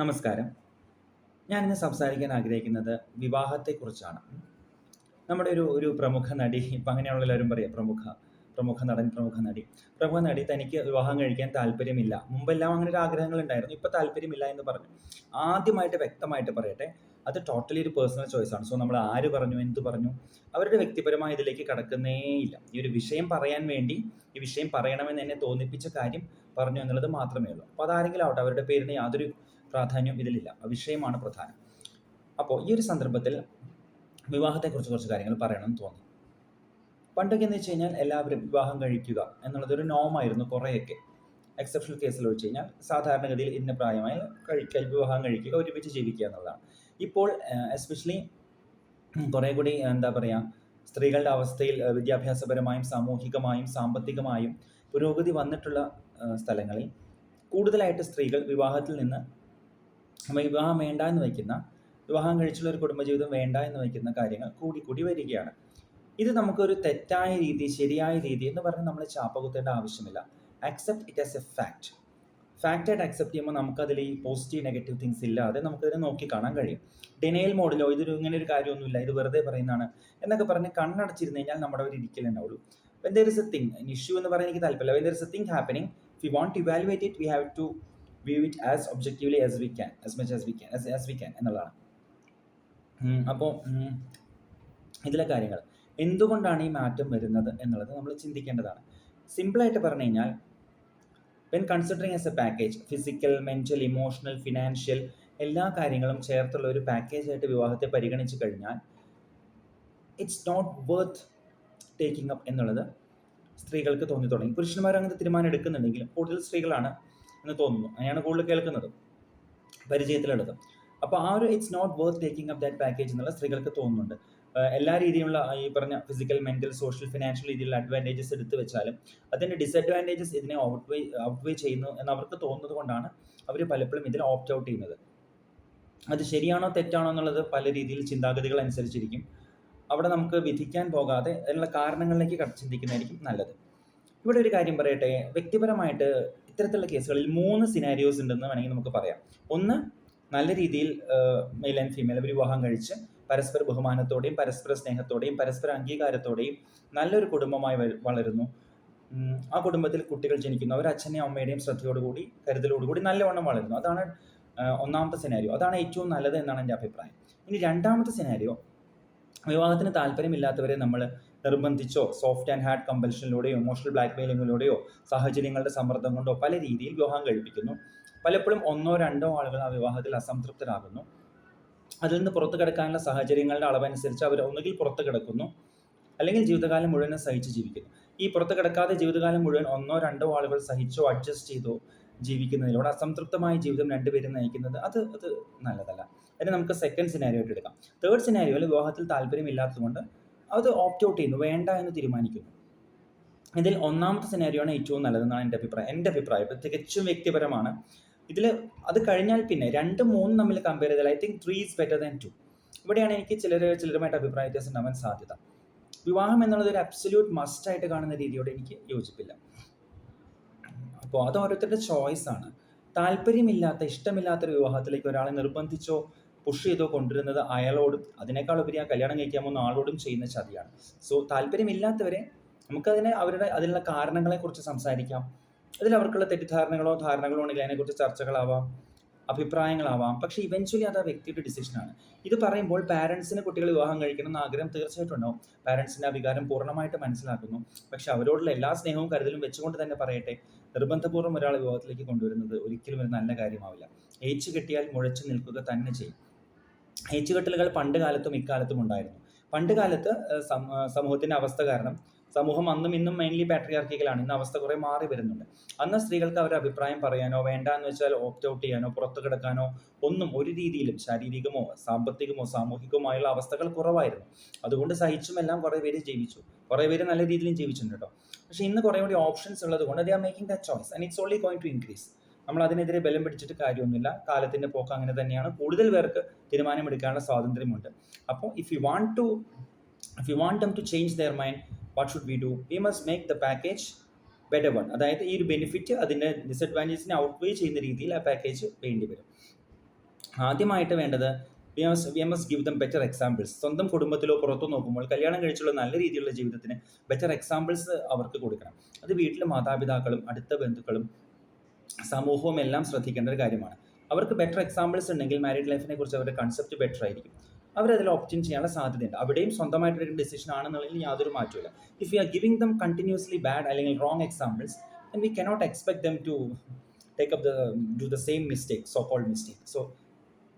നമസ്കാരം. ഞാൻ ഇന്ന് സംസാരിക്കാൻ ആഗ്രഹിക്കുന്നത് വിവാഹത്തെക്കുറിച്ചാണ്. നമ്മുടെ ഒരു ഒരു പ്രമുഖ നടി ഇപ്പം അങ്ങനെയുള്ള എല്ലാവരും പറയാം പ്രമുഖ പ്രമുഖ നടൻ പ്രമുഖ നടി. പ്രമുഖ നടി തനിക്ക് വിവാഹം കഴിക്കാൻ താല്പര്യമില്ല. മുമ്പെല്ലാം അങ്ങനെ ഒരു ആഗ്രഹങ്ങൾ ഉണ്ടായിരുന്നു ഇപ്പം താല്പര്യമില്ല എന്ന് പറഞ്ഞു. ആദ്യമായിട്ട് വ്യക്തമായിട്ട് പറയട്ടെ അത് ടോട്ടലി ഒരു പേഴ്സണൽ ചോയ്സ് ആണ്. സോ നമ്മൾ ആര് പറഞ്ഞു എന്ത് പറഞ്ഞു അവരുടെ വ്യക്തിപരമായ ഇതിലേക്ക് കടക്കുന്നേ ഇല്ല. ഈ ഒരു വിഷയം പറയാൻ വേണ്ടി ഈ വിഷയം പറയണമെന്ന് എന്നെ തോന്നിപ്പിച്ച കാര്യം പറഞ്ഞു എന്നുള്ളത് മാത്രമേ ഉള്ളൂ. അപ്പോൾ അതാരെങ്കിലും ആവട്ടെ അവരുടെ പേരിന് യാതൊരു പ്രാധാന്യം ഇതിലില്ല. വിഷയമാണ് പ്രധാനം. അപ്പോൾ ഈ ഒരു സന്ദർഭത്തിൽ വിവാഹത്തെക്കുറിച്ച് കുറച്ച് കാര്യങ്ങൾ പറയണം എന്ന് തോന്നി. പണ്ടൊക്കെ എന്ന് വെച്ച് കഴിഞ്ഞാൽ എല്ലാവരും വിവാഹം കഴിക്കുക എന്നുള്ളതൊരു നോമായിരുന്നു കുറേയൊക്കെ. എക്സെപ്ഷണൽ കേസിൽ വെച്ച് കഴിഞ്ഞാൽ സാധാരണഗതിയിൽ ഇന്ന പ്രായമായി കഴിക്കൽ വിവാഹം കഴിക്കുക ഒരുമിച്ച് ജീവിക്കുക എന്നുള്ളതാണ്. ഇപ്പോൾ എസ്പെഷ്യലി കുറേ കൂടി എന്താ പറയുക സ്ത്രീകളുടെ അവസ്ഥയിൽ വിദ്യാഭ്യാസപരമായും സാമൂഹികമായും സാമ്പത്തികമായും പുരോഗതി വന്നിട്ടുള്ള സ്ഥലങ്ങളിൽ കൂടുതലായിട്ട് സ്ത്രീകൾ വിവാഹത്തിൽ നിന്ന് നമ്മ വിവാഹം വേണ്ട എന്ന് വയ്ക്കുന്ന വിവാഹം കഴിച്ചുള്ള ഒരു കുടുംബജീവിതം വേണ്ട എന്ന് വയ്ക്കുന്ന കാര്യങ്ങൾ കൂടി കൂടി വരികയാണ്. ഇത് നമുക്കൊരു തെറ്റായ രീതി ശരിയായ രീതി എന്ന് പറഞ്ഞ് നമ്മൾ ചാപ്പകുത്തേണ്ട ആവശ്യമില്ല. Accept it as a fact ഫാക്റ്റായിട്ട് accept ചെയ്യുമ്പോൾ നമുക്കതിൽ ഈ പോസിറ്റീവ് നെഗറ്റീവ് തിങ്സ് ഇല്ലാതെ നമുക്കതിനെ നോക്കി കാണാൻ കഴിയും. ഡിനയൽ മോഡിലോ ഇതൊരു ഇങ്ങനെ ഒരു കാര്യമൊന്നുമില്ല. ഇത് വെറുതെ പറയുന്നതാണ് എന്നൊക്കെ പറഞ്ഞ് കണ്ണടച്ചിരുന്ന് കഴിഞ്ഞാൽ നമ്മുടെ ഒരു ഇരിക്കൽ ഉണ്ടാവുള്ളൂ. When there is a thing issue എന്ന് പറയാൻ എനിക്ക് താല്പര്യമില്ല. When there is a thing happening we won't evaluate it we have to view it as objectively as we can as much as we can as we can എന്നുള്ളതാണ്. അപ്പോൾ ഇതിലെ കാര്യങ്ങൾ. എന്തുകൊണ്ടാണ് ഈ മാറ്റം വരുന്നത് എന്നുള്ളത് നമ്മൾ ചിന്തിക്കേണ്ടതാണ്. സിമ്പിളായിട്ട് പറഞ്ഞു കഴിഞ്ഞാൽ when considering as a package physical mental emotional financial എല്ലാ കാര്യങ്ങളും ചേർത്തുള്ള ഒരു പാക്കേജായിട്ട് വിവാഹത്തെ പരിഗണിച്ചു കഴിഞ്ഞാൽ it's not worth taking up എന്നുള്ളത് സ്ത്രീകൾക്ക് തോന്നി തുടങ്ങി പുരുഷന്മാർ അങ്ങനത്തെ തീരുമാനം എടുക്കുന്നുണ്ടെങ്കിലും കൂടുതൽ സ്ത്രീകളാണ് എന്ന് തോന്നുന്നു. അങ്ങനെയാണ് കൂടുതൽ കേൾക്കുന്നത്. പരിചയത്തിലുള്ളത് അപ്പോൾ ആ ഒരു it's not worth taking up that package എന്നുള്ള സ്ത്രീകൾക്ക് തോന്നുന്നുണ്ട്. എല്ലാ രീതിയിലുള്ള ഈ പറഞ്ഞ ഫിസിക്കൽ മെന്റൽ സോഷ്യൽ ഫിനാൻഷ്യൽ രീതിയിലുള്ള അഡ്വാന്റേജസ് എടുത്തു വെച്ചാലും അതിന്റെ ഡിസഡ്വാന്റേജസ് ഇതിനെ ഔട്ട് വേ ഔട്ട് വേ ചെയ്യുന്നു എന്ന് അവർക്ക് തോന്നുന്നത് കൊണ്ടാണ് അവർ പലപ്പോഴും ഇതിൽ ഓപ്റ്റ് ഔട്ട് ചെയ്യുന്നത്. അത് ശരിയാണോ തെറ്റാണോ എന്നുള്ളത് പല രീതിയിൽ ചിന്താഗതികൾ അനുസരിച്ചിരിക്കും. അവിടെ നമുക്ക് വിധിക്കാൻ പോകാതെ അതിനുള്ള കാരണങ്ങളിലേക്ക് ചിന്തിക്കുന്നതായിരിക്കും നല്ലത്. ഇവിടെ ഒരു കാര്യം പറയട്ടെ വ്യക്തിപരമായിട്ട് ഇത്തരത്തിലുള്ള കേസുകളിൽ മൂന്ന് സിനാരിയോസ് ഉണ്ടെന്ന് വേണമെങ്കിൽ നമുക്ക് പറയാം. ഒന്ന് നല്ല രീതിയിൽ മെയിൽ ആൻഡ് ഫീമെയിൽ വിവാഹം കഴിച്ച് പരസ്പര ബഹുമാനത്തോടെയും പരസ്പര സ്നേഹത്തോടെയും പരസ്പര അംഗീകാരത്തോടെയും നല്ലൊരു കുടുംബമായി വളരുന്നു. ആ കുടുംബത്തിൽ കുട്ടികൾ ജനിക്കുന്നു. അവർ അച്ഛനെയും അമ്മയുടെയും ശ്രദ്ധയോടുകൂടി കരുതലോടുകൂടി നല്ലവണ്ണം വളരുന്നു. അതാണ് ഒന്നാമത്തെ സിനാരിയോ അതാണ് ഏറ്റവും നല്ലത് എന്നാണ് എന്റെ അഭിപ്രായം. ഇനി രണ്ടാമത്തെ സിനാരിയോ വിവാഹത്തിന് താല്പര്യമില്ലാത്തവരെ നമ്മൾ നിർബന്ധിച്ചോ സോഫ്റ്റ് ആൻഡ് ഹാർഡ് കമ്പൽഷനിലൂടെയോ ഇമോഷണൽ ബ്ലാക്ക് മെയിലിങ്ങിലൂടെയോ സാഹചര്യങ്ങളുടെ സമ്മർദ്ദം കൊണ്ടോ പല രീതിയിൽ വിവാഹം കഴിപ്പിക്കുന്നു. പലപ്പോഴും ഒന്നോ രണ്ടോ ആളുകൾ ആ വിവാഹത്തിൽ അസംതൃപ്തരാകുന്നു. അതിൽ നിന്ന് പുറത്തു കിടക്കാനുള്ള സാഹചര്യങ്ങളുടെ അളവനുസരിച്ച് അവർ ഒന്നുകിൽ പുറത്തു കിടക്കുന്നു അല്ലെങ്കിൽ ജീവിതകാലം മുഴുവൻ സഹിച്ച് ജീവിക്കുന്നു. ഈ പുറത്തു കിടക്കാതെ ജീവിതകാലം മുഴുവൻ ഒന്നോ രണ്ടോ ആളുകൾ സഹിച്ചോ അഡ്ജസ്റ്റ് ചെയ്തോ ജീവിക്കുന്നതിലൂടെ അസംതൃപ്തമായ ജീവിതം രണ്ടുപേരും നയിക്കുന്നത് അത് അത് നല്ലതല്ല. അതിന് നമുക്ക് സെക്കൻഡ് സിനാരിയോ ആയിട്ട് എടുക്കാം. തേർഡ് സിനാരിയോയിൽ വിവാഹത്തിൽ താല്പര്യമില്ലാത്തതുകൊണ്ട് അത് ഓപ്റ്റ് ഔട്ട് ചെയ്യുന്നു. വേണ്ട എന്ന് തീരുമാനിക്കുന്നു. ഇതിൽ ഒന്നാമത്തെ സിനാരിയോ ആണ് ഏറ്റവും നല്ലതെന്നാണ് എന്റെ അഭിപ്രായം. എന്റെ അഭിപ്രായം ഇപ്പോൾ തികച്ചും വ്യക്തിപരമാണ്. ഇതിൽ അത് കഴിഞ്ഞാൽ പിന്നെ രണ്ട് മൂന്ന് തമ്മിൽ കമ്പയർ ചെയ്താൽ I think three is better than two ഇവിടെയാണ് എനിക്ക് ചിലർ ചിലരുമായിട്ട് അഭിപ്രായ വ്യത്യാസം ഉണ്ടാവാൻ സാധ്യത. വിവാഹം എന്നുള്ളത് ഒരു അബ്സല്യൂട്ട് മസ്റ്റ് ആയിട്ട് കാണുന്ന രീതിയോട് എനിക്ക് യോജിപ്പില്ല. അപ്പോൾ അത് ഓരോരുത്തരുടെ ചോയ്സ് ആണ്. താല്പര്യമില്ലാത്ത ഇഷ്ടമില്ലാത്ത ഒരു വിവാഹത്തിലേക്ക് ഒരാളെ നിർബന്ധിച്ചോ പുഷ് ചെയ്തോ കൊണ്ടുവരുന്നത് അയാളോടും അതിനേക്കാൾ ഉപരി ആ കല്യാണം കഴിക്കാൻ പോകുന്ന ആളോടും ചെയ്യുന്ന ചതിയാണ്. സോ താല്പര്യമില്ലാത്തവരെ നമുക്കതിനെ അവരുടെ അതിനുള്ള കാരണങ്ങളെ കുറിച്ച് സംസാരിക്കാം. അതിൽ അവർക്കുള്ള തെറ്റിദ്ധാരണകളോ ധാരണകളോ ഉണ്ടെങ്കിൽ അതിനെക്കുറിച്ച് ചർച്ചകളാവാം അഭിപ്രായങ്ങളാവാം. പക്ഷേ ഇവൻച്വലി അത് ആ വ്യക്തിയുടെ ഡിസിഷനാണ് ഇത് പറയുമ്പോൾ പാരൻസിന് കുട്ടികൾ വിവാഹം കഴിക്കണം എന്ന ആഗ്രഹം തീർച്ചയായിട്ടും ഉണ്ടാവും. പാരൻസിന്റെ ആ വികാരം പൂർണമായിട്ട് മനസ്സിലാക്കുന്നു. പക്ഷെ അവരോടുള്ള എല്ലാ സ്നേഹവും കരുതലും വെച്ചുകൊണ്ട് തന്നെ പറയട്ടെ നിർബന്ധപൂർവം ഒരാൾ വിവാഹത്തിലേക്ക് കൊണ്ടുവരുന്നത് ഒരിക്കലും ഒരു നല്ല കാര്യമാവില്ല. ഏച്ചു കെട്ടിയാൽ മുഴച്ചു നിൽക്കുക തന്നെ ചെയ്യും. ഏച്ചുകെട്ടലുകൾ പണ്ട് കാലത്തും ഇക്കാലത്തും ഉണ്ടായിരുന്നു. പണ്ട് കാലത്ത് സമൂഹത്തിന്റെ അവസ്ഥ കാരണം സമൂഹം അന്നും ഇന്നും മെയിൻലി പാട്രിയാർക്കിക്കലാണ് ഇന്ന് അവസ്ഥ കുറെ മാറി വരുന്നുണ്ട്. അന്ന് സ്ത്രീകൾക്ക് അവരുടെ അഭിപ്രായം പറയാനോ വേണ്ട എന്ന് വെച്ചാൽ ഓപ്റ്റ് ഔട്ട് ചെയ്യാനോ പുറത്തു കിടക്കാനോ ഒന്നും ഒരു രീതിയിലും ശാരീരികമോ സാമ്പത്തികമോ സാമൂഹികമായുള്ള അവസ്ഥകൾ കുറവായിരുന്നു. അതുകൊണ്ട് സഹിച്ചും എല്ലാം കുറേ പേര് ജീവിച്ചു. കുറേ പേര് നല്ല രീതിയിലും ജീവിച്ചിട്ടുണ്ട് കേട്ടോ പക്ഷേ ഇന്ന് കുറേ കൂടി ഓപ്ഷൻസ് ഉള്ളത് കൊണ്ട് they are making the choice and it's only going to increase നമ്മൾ അതിനെതിരെ ബലം പിടിച്ചിട്ട് കാര്യമൊന്നുമില്ല. കാലത്തിന്റെ പോക്ക് അങ്ങനെ തന്നെയാണ്. കൂടുതൽ പേർക്ക് തീരുമാനമെടുക്കാനുള്ള സ്വാതന്ത്ര്യമുണ്ട്. അപ്പോൾ if you want to if you want to change their mind what should we do we must make the package better one അതായത് ഈ ഒരു ബെനിഫിറ്റ് അതിന്റെ ഡിസഡ്വാന്റേജിനെ ഔട്ട്വേ ചെയ്യുന്ന രീതിയിൽ ആ പാക്കേജ് വേണ്ടി വരും. ആദ്യമായിട്ട് വേണ്ടത് V S V S give them better examples സ്വന്തം കുടുംബത്തിലോ പുറത്തോ നോക്കുമ്പോൾ കല്യാണം കഴിച്ചുള്ള നല്ല രീതിയിലുള്ള ജീവിതത്തിന് ബെറ്റർ എക്സാമ്പിൾസ് അവർക്ക് കൊടുക്കണം. അത് വീട്ടിലെ മാതാപിതാക്കളും അടുത്ത ബന്ധുക്കളും സമൂഹവും എല്ലാം ശ്രദ്ധിക്കേണ്ട ഒരു കാര്യമാണ്. അവർക്ക് ബെറ്റർ എക്സാമ്പിൾസ് ഉണ്ടെങ്കിൽ മാരീഡ് ലൈഫിനെ കുറിച്ച് അവരുടെ കൺസെപ്റ്റ് ബെറ്റർ ആയിരിക്കും. അവരതിൽ ഓപ്ഷൻ ചെയ്യാനുള്ള സാധ്യതയുണ്ട്. അവിടെയും സ്വന്തമായിട്ട് ഒരു ഡിസിഷൻ ആണെന്നുള്ളതിൽ യാതൊരു മാറ്റമില്ല if you are giving them continuously bad അല്ലെങ്കിൽ wrong examples then we cannot expect them to take up the do the same mistake so called mistake. So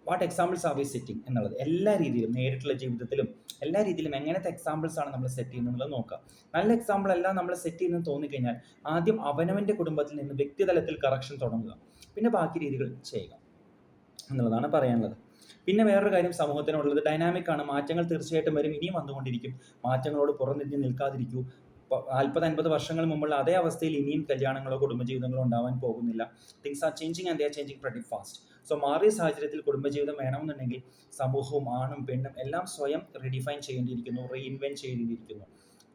what examples are we setting എന്നുള്ളത്? എല്ലാ രീതിയിലും നേരിട്ടുള്ള ജീവിതത്തിലും എല്ലാ രീതിയിലും എങ്ങനത്തെ examples ആണ് നമ്മൾ സെറ്റ് ചെയ്യുന്നത് നോക്കാം. നോക്കുക നല്ല എക്സാമ്പിൾ എല്ലാം നമ്മൾ സെറ്റ് ചെയ്യുന്നത് തോന്നിക്കഴിഞ്ഞാൽ ആദ്യം അവനവന്റെ കുടുംബത്തിൽ നിന്ന് വ്യക്തിതലത്തിൽ കറക്ഷൻ തുടങ്ങുക. പിന്നെ ബാക്കി രീതികൾ ചെയ്യുക എന്നുള്ളതാണ് പറയാനുള്ളത്. പിന്നെ വേറൊരു കാര്യം സമൂഹത്തിനുള്ളത്. ഡൈനാമിക് ആണ്. മാറ്റങ്ങൾ തീർച്ചയായിട്ടും വരും. ഇനിയും വന്നുകൊണ്ടിരിക്കും. മാറ്റങ്ങളോട് പുറംതിരിഞ്ഞ് നിൽക്കാതിരിക്കൂ. നാൽപ്പത് അൻപത് വർഷങ്ങൾ മുമ്പുള്ള അതേ അവസ്ഥയിൽ ഇനിയും കല്യാണങ്ങളോ കുടുംബജീവിതങ്ങളോ ഉണ്ടാവാൻ പോകുന്നില്ല. Things are changing and they are changing pretty fast so മാറിയ സാഹചര്യത്തിൽ കുടുംബജീവിതം വേണമെന്നുണ്ടെങ്കിൽ സമൂഹവും ആണും പെണ്ണും എല്ലാം സ്വയം റീഡിഫൈൻ ചെയ്യേണ്ടിയിരിക്കുന്നു റീഇൻവെന്റ് ചെയ്യേണ്ടിയിരിക്കുന്നു.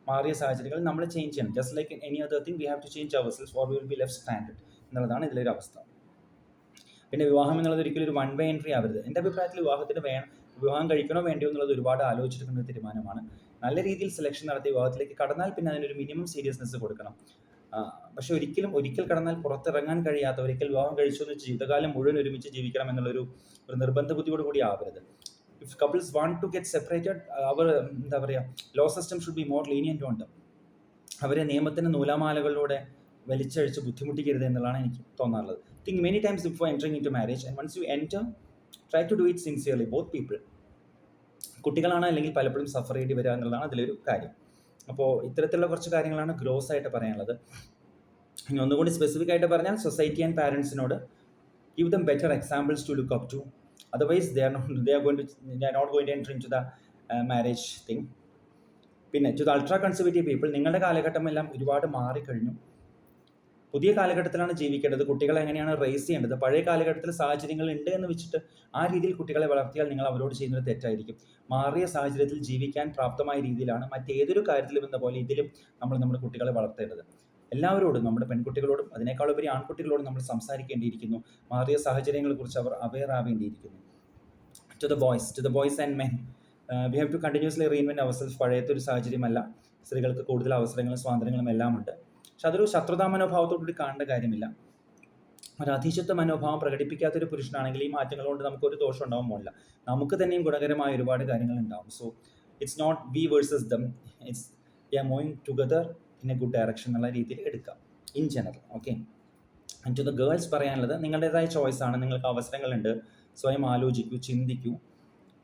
മാറിയ സാഹചര്യങ്ങൾ നമ്മൾ ചേഞ്ച് ചെയ്യണം. Just like any other thing we have to change ourselves or will be left standard എന്നുള്ളതാണ് ഇതിലൊരു അവസ്ഥ. പിന്നെ വിവാഹം എന്നുള്ളത് ഒരിക്കലും ഒരു വൺ വേ എൻട്രി ആവരുത്. എന്റെ അഭിപ്രായത്തിൽ വിവാഹത്തിന് വേണം വിവാഹം കഴിക്കണോ വേണ്ടിയോ എന്നുള്ളത് ഒരുപാട് ആലോചിച്ചിരിക്കുന്ന തീരുമാനമാണ്. നല്ല രീതിയിൽ സെലക്ഷൻ നടത്തി വിവാഹത്തിലേക്ക് കടന്നാൽ പിന്നെ അതിനൊരു മിനിമം സീരിയസ്നെസ് കൊടുക്കണം. പക്ഷെ ഒരിക്കലും ഒരിക്കൽ കടന്നാൽ പുറത്തിറങ്ങാൻ കഴിയാത്ത ഒരിക്കൽ വിവാഹം കഴിച്ചു എന്ന് ജീവിതകാലം മുഴുവൻ ഒരുമിച്ച് ജീവിക്കണം എന്നുള്ളൊരു ഒരു നിർബന്ധ ബുദ്ധിയോട് കൂടി ആവരുത്. If couples want to get separated അവർ എന്താ പറയുക law system should be more lenient ഉണ്ട് അവരെ നിയമത്തിന്റെ നൂലാമാലകളിലൂടെ വലിച്ചഴിച്ച് ബുദ്ധിമുട്ടിക്കരുത് എന്നുള്ളതാണ് എനിക്ക് തോന്നാറുള്ളത്. Think many times before entering into marriage and once you enter try to do it sincerely both people കുട്ടികളാണ് അല്ലെങ്കിൽ പലപ്പോഴും സഫർ ചെയ്യേണ്ടി വരിക എന്നുള്ളതാണ് അതിലൊരു കാര്യം. അപ്പോൾ ഇത്തരത്തിലുള്ള കുറച്ച് കാര്യങ്ങളാണ് ഗ്രോസ് ആയിട്ട് പറയാനുള്ളത്. ഇനി ഒന്നുകൂടി സ്പെസിഫിക് ആയിട്ട് പറഞ്ഞാൽ society and പാരൻസിനോട് give them better examples to look up to otherwise they are not they are going to they not going to entering into the marriage thing പിന്നെ to the ultra conservative people നിങ്ങളുടെ കാലഘട്ടം എല്ലാം ഒരുപാട് മാറിക്കഴിഞ്ഞു. പുതിയ കാലഘട്ടത്തിലാണ് ജീവിക്കേണ്ടത്. കുട്ടികളെ എങ്ങനെയാണ് റേസ് ചെയ്യേണ്ടത്? പഴയ കാലഘട്ടത്തിൽ സാഹചര്യങ്ങൾ ഉണ്ട് എന്ന് വെച്ചിട്ട് ആ രീതിയിൽ കുട്ടികളെ വളർത്തിയാൽ നിങ്ങൾ അവരോട് ചെയ്യുന്നത് തെറ്റായിരിക്കും. മാറിയ സാഹചര്യത്തിൽ ജീവിക്കാൻ പ്രാപ്തമായ രീതിയിലാണ് മറ്റേതൊരു കാര്യത്തിലും എന്ന പോലെ ഇതിലും നമ്മൾ നമ്മുടെ കുട്ടികളെ വളർത്തേണ്ടത്. എല്ലാവരോടും നമ്മുടെ പെൺകുട്ടികളോടും അതിനേക്കാളുപരി ആൺകുട്ടികളോടും നമ്മൾ സംസാരിക്കേണ്ടിയിരിക്കുന്നു. മാറിയ സാഹചര്യങ്ങളെക്കുറിച്ച് അവർ aware ആവേണ്ടിയിരിക്കുന്നു. To the boys to the boys and men we have to continuously reinvent ourselves പഴയത്തെ ഒരു സാഹചര്യമല്ല. സ്ത്രീകൾക്ക് കൂടുതൽ അവസരങ്ങളും സ്വാതന്ത്ര്യങ്ങളും എല്ലാം ഉണ്ട് പക്ഷെ അതൊരു ശത്രുതാ മനോഭാവത്തോടുകൂടി കാണേണ്ട കാര്യമില്ല. ഒരു അധീശത്വ മനോഭാവം പ്രകടിപ്പിക്കാത്തൊരു പുരുഷനാണെങ്കിൽ ഈ മാറ്റങ്ങൾ കൊണ്ട് നമുക്ക് ഒരു ദോഷം ഉണ്ടാവാൻ പോകില്ല നമുക്ക് തന്നെയും ഗുണകരമായ ഒരുപാട് കാര്യങ്ങൾ ഉണ്ടാവും. So it's not we versus them it's we are moving together in a good direction എന്നുള്ള രീതിയിൽ എടുക്കാം. In general okay and to the girls പറയാനുള്ളത് നിങ്ങളുടേതായ ചോയ്സ് ആണ്. നിങ്ങൾക്ക് അവസരങ്ങളുണ്ട്. സ്വയം ആലോചിക്കൂ ചിന്തിക്കൂ.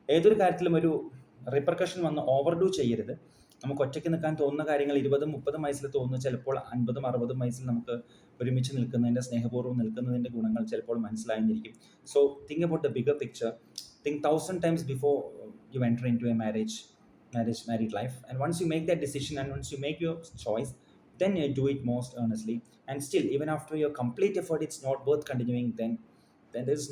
ഏതൊരു കാര്യത്തിലും ഒരു റിപ്പർക്കഷൻ വന്ന് ഓവർഡു ചെയ്യരുത്. നമുക്ക് ഒറ്റയ്ക്ക് നിൽക്കാൻ തോന്നുന്ന കാര്യങ്ങൾ ഇരുപതും മുപ്പതും വയസ്സിൽ തോന്നുന്നു ചിലപ്പോൾ അൻപതും അറുപതും വയസ്സിൽ നമുക്ക് ഒരുമിച്ച് നിൽക്കുന്നതിന്റെ സ്നേഹപൂർവം നിൽക്കുന്നതിന്റെ ഗുണങ്ങൾ ചിലപ്പോൾ മനസ്സിലായിരിക്കും so think about the bigger picture think thousand times before you enter into a marriage marriage married life and once you make that decision and once you make your choice then you do it most earnestly and still even after your complete effort it's not worth continuing then then there's